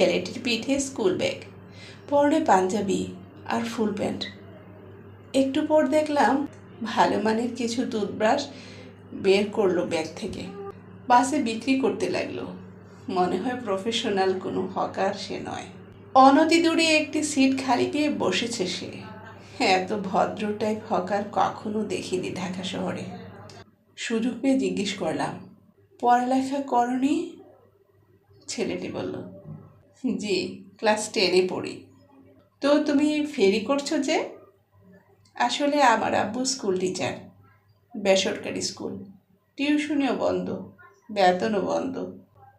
ছেলেটির পিঠে school bag, পরনে পাঞ্জাবি আর ফুল প্যান্ট। একটু পর দেখলাম ভালো মানের কিছু টুথব্রাশ বের করল ব্যাগ থেকে। বাসে বিক্রি করতে লাগল। মনে হয় প্রফেশনাল কোনো হকার সে নয়। অনতি দূরে একটি সিট খালি পেয়ে বসেছে সে। এত ভদ্র টাইপ হকার কখনো দেখিনি ঢাকা শহরে। সুযোগ পেয়ে জিজ্ঞেস করলাম, পড়ালেখা করনি? ছেলেটি বলল জি ক্লাস টেনে পড়ি। তো তুমি ফেরি করছ যে, আসলে আমার আব্বু স্কুল টিচার বেসরকারি স্কুল টিউশনিও বন্ধ, বেতনও বন্ধ।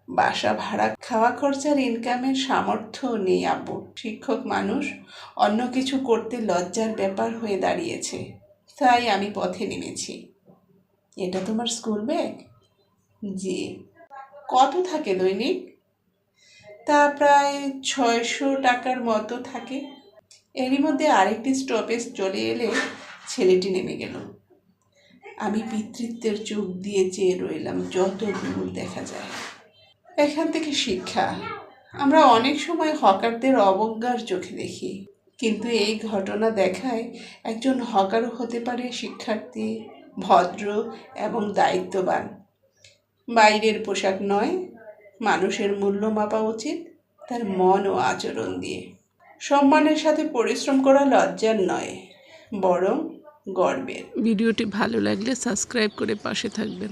বাসা ভাড়া, খাওয়া খরচার ইনকামের সামর্থ্য নেই আব্বু। শিক্ষক মানুষ, অন্য কিছু করতে লজ্জার ব্যাপার হয়ে দাঁড়িয়েছে। তাই আমি পথে নেমেছি। এটা তোমার স্কুল ব্যাগ জি। কত থাকে দৈনিক? তা প্রায় ছয়শো টাকার মতো থাকে। এরই মধ্যে আরেকটি স্টপেজ চলে এলে ছেলেটি নেমে গেল। আমি পিতৃত্বের চোখ দিয়ে চেয়ে রইলাম, যত দূর দেখা যায়। এখান থেকে শিক্ষা। আমরা অনেক সময় হকারদের অবজ্ঞার চোখে দেখি, কিন্তু এই ঘটনা দেখায় একজন হকারও হতে পারে শিক্ষার্থী, ভদ্র এবং দায়িত্ববান। বাইরের পোশাক নয় মানুষের মূল্য মাপা উচিত তার মন ও আচরণ দিয়ে। সম্মানের সাথে পরিশ্রম করা লজ্জার নয়, বরং গর্বের। ভিডিওটি ভালো লাগলে সাবস্ক্রাইব করে পাশে থাকবেন।